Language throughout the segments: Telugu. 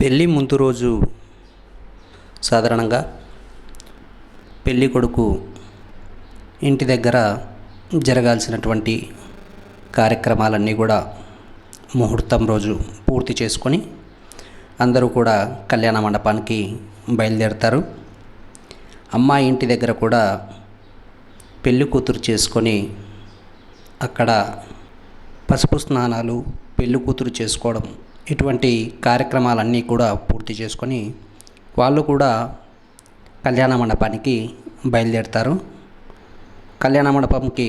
పెళ్ళి ముందు రోజు సాధారణంగా పెళ్ళి కొడుకు ఇంటి దగ్గర జరగాల్సినటువంటి కార్యక్రమాలన్నీ కూడా ముహూర్తం రోజు పూర్తి చేసుకొని అందరూ కూడా కళ్యాణ మండపానికి బయలుదేరుతారు. అమ్మాయి ఇంటి దగ్గర కూడా పెళ్ళి కూతురు చేసుకొని అక్కడ పసుపు స్నానాలు పెళ్ళి కూతురు చేసుకోవడం ఇటువంటి కార్యక్రమాలన్నీ కూడా పూర్తి చేసుకొని వాళ్ళు కూడా కళ్యాణ మండపానికి బయలుదేరుతారు. కళ్యాణ మండపంకి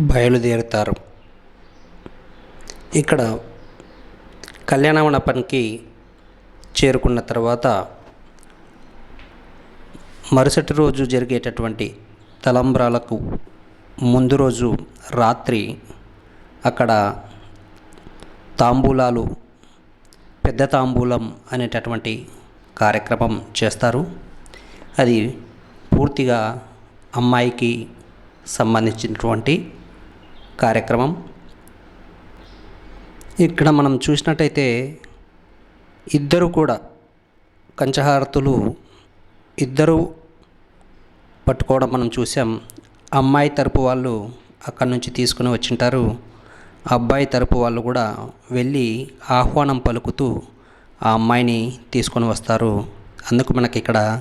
బయలుదేరుతారు. ఇక్కడ కళ్యాణ మండపానికి చేరుకున్న తర్వాత మరుసటి రోజు జరిగేటటువంటి తలంబ్రాలకు ముందు రోజు రాత్రి అక్కడ తాంబూలాలు పెద్ద తాంబూలం అనేటటువంటి కార్యక్రమం చేస్తారు. అది పూర్తిగా అమ్మాయికి సంబంధించినటువంటి కార్యక్రమం. ఇక్కడ మనం చూసినట్టయితే ఇద్దరు కూడా కంచహారతులు ఇద్దరు పట్టుకోవడం మనం చూసాం. అమ్మాయి తరపు వాళ్ళు అక్కడి నుంచి తీసుకుని వచ్చింటారు. అబ్బాయి తరపు వాళ్ళు కూడా వెళ్ళి ఆహ్వానం పలుకుతూ ఆ అమ్మాయిని తీసుకొని వస్తారు. అందుకు మనకి ఇక్కడ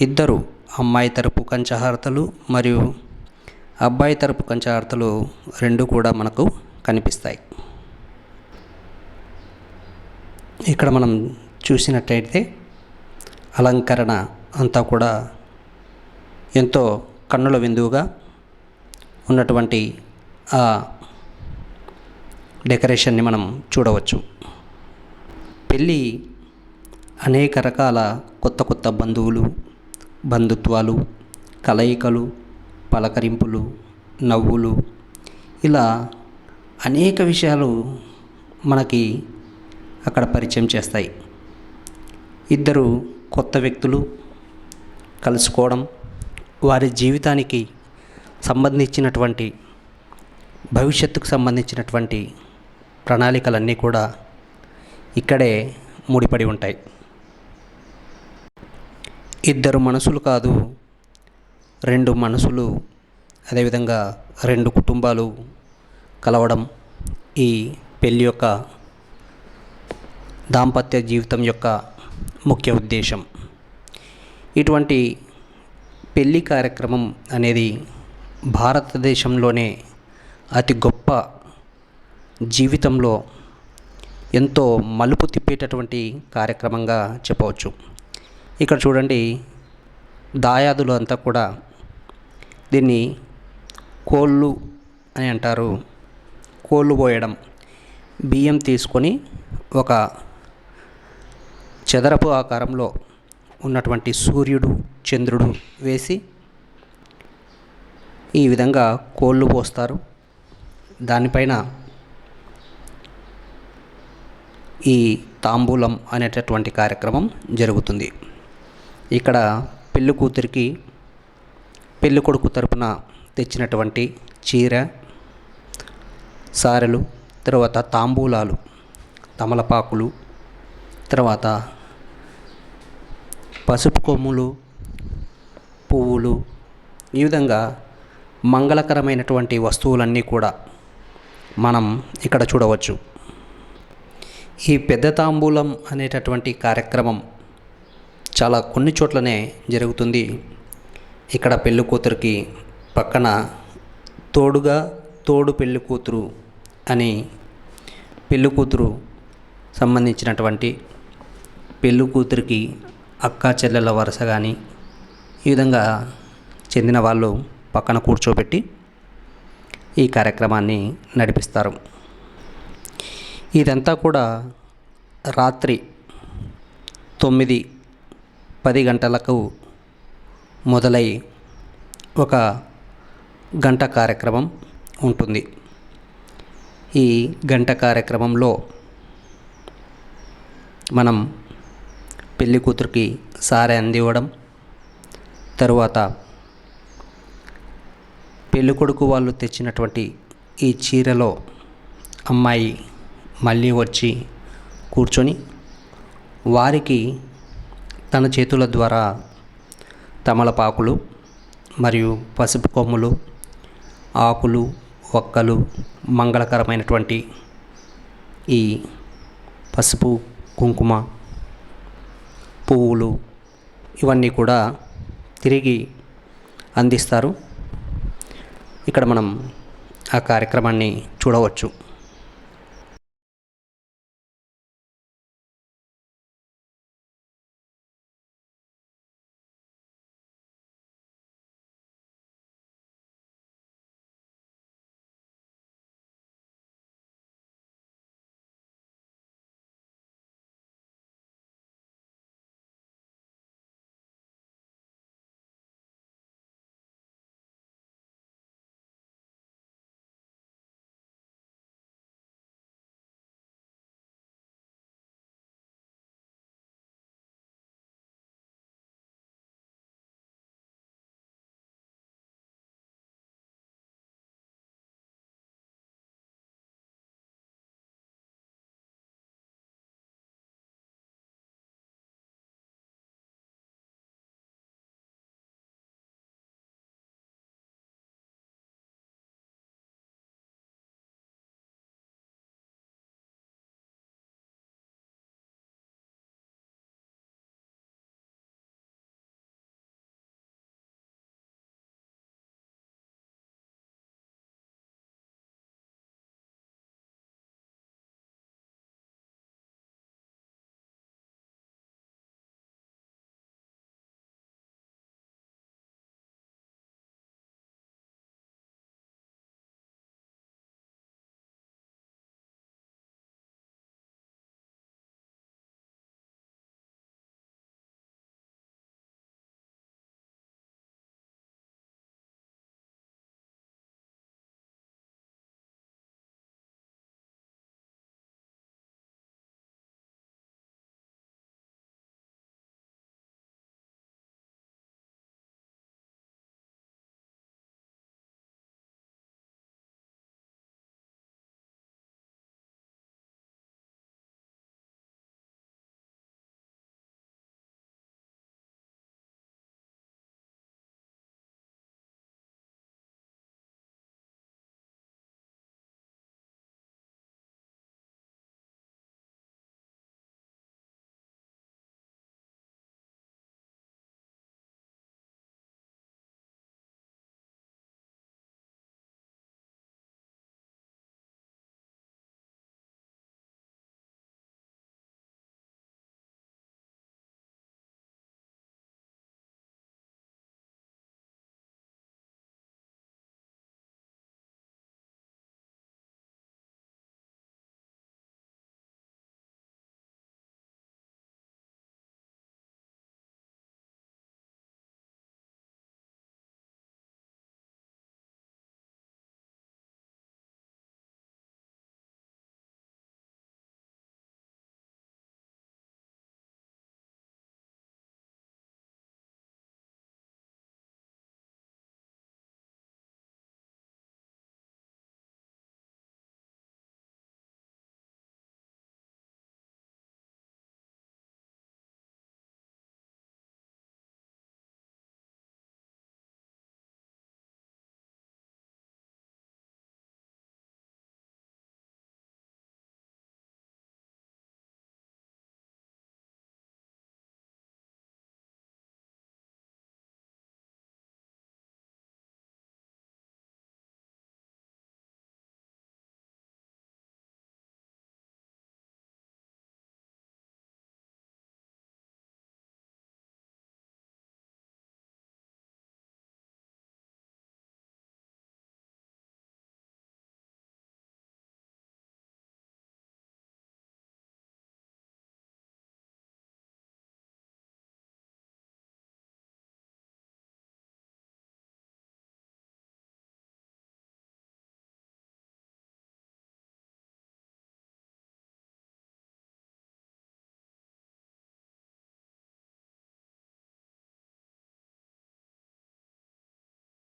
ఇద్దరు అమ్మాయి తరపు కంచహారతలు మరియు అబ్బాయి తరపు కంచహారతలు రెండు కూడా మనకు కనిపిస్తాయి. ఇక్కడ మనం చూసినట్టయితే అలంకరణ అంతా కూడా ఎంతో కన్నుల విందువుగా ఉన్నటువంటి ఆ డెకరేషన్ని మనం చూడవచ్చు. పెళ్ళి అనేక రకాల కొత్త కొత్త బంధువులు బంధుత్వాలు కలయికలు పలకరింపులు నవ్వులు. ఇలా అనేక విషయాలు మనకి అక్కడ పరిచయం చేస్తాయి. ఇద్దరు కొత్త వ్యక్తులు కలుసుకోవడం వారి జీవితానికి సంబంధించినటువంటి భవిష్యత్తుకు సంబంధించినటువంటి ప్రణాళికలన్నీ కూడా ఇక్కడే ముడిపడి ఉంటాయి. ఇద్దరు మనసులు కాదు రెండు మనసులు అదేవిధంగా రెండు కుటుంబాలు కలవడం ఈ పెళ్ళి యొక్క దాంపత్య జీవితం యొక్క ముఖ్య ఉద్దేశం. ఇటువంటి పెళ్ళి కార్యక్రమం అనేది భారతదేశంలోనే అతి గొప్ప జీవితంలో ఎంతో మలుపు తిప్పేటటువంటి కార్యక్రమంగా చెప్పవచ్చు. ఇక్కడ చూడండి దాయాదులు అంతా కూడా దీన్ని కోళ్ళు అని అంటారు. కోళ్ళు పోయడం. బియ్యం తీసుకొని ఒక చదరపు ఆకారంలో ఉన్నటువంటి సూర్యుడు చంద్రుడు వేసి ఈ విధంగా కోళ్ళు పోస్తారు. దానిపైన ఈ తాంబూలం అనేటటువంటి కార్యక్రమం జరుగుతుంది. ఇక్కడ పెళ్ళి కూతురికి పెళ్ళి కొడుకు తరపున తెచ్చినటువంటి చీర సారెలు తర్వాత తాంబూలాలు తమలపాకులు తర్వాత పసుపు కొమ్ములు పువ్వులు ఈ విధంగా మంగళకరమైనటువంటి వస్తువులన్నీ కూడా మనం ఇక్కడ చూడవచ్చు. ఈ పెద్ద తాంబూలం అనేటటువంటి కార్యక్రమం చాలా కొన్ని చోట్లనే జరుగుతుంది. ఇక్కడ పెళ్ళి కూతురికి పక్కన తోడుగా తోడు పెళ్ళి కూతురు అని పెళ్ళి కూతురు సంబంధించినటువంటి పెళ్ళి కూతురికి అక్క చెల్లెల వరుస కానీ ఈ విధంగా చెందిన వాళ్ళు పక్కన కూర్చోబెట్టి ఈ కార్యక్రమాన్ని నడిపిస్తారు. ఇదంతా కూడా రాత్రి తొమ్మిది పది గంటలకు మొదలై ఒక గంట కార్యక్రమం ఉంటుంది. ఈ గంట కార్యక్రమంలో మనం పెళ్ళి కూతురికి సారె అందివ్వడం తరువాత పెళ్ళికొడుకు వాళ్ళు తెచ్చినటువంటి ఈ చీరలో అమ్మాయి మళ్ళీ వచ్చి కూర్చొని వారికి తన చేతుల ద్వారా తమలపాకులు మరియు పసుపు కొమ్ములు ఆకులు ఒక్కలు మంగళకరమైనటువంటి ఈ పసుపు కుంకుమ పువ్వులు ఇవన్నీ కూడా తిరిగి అందిస్తారు. ఇక్కడ మనం ఆ కార్యక్రమాన్ని చూడవచ్చు.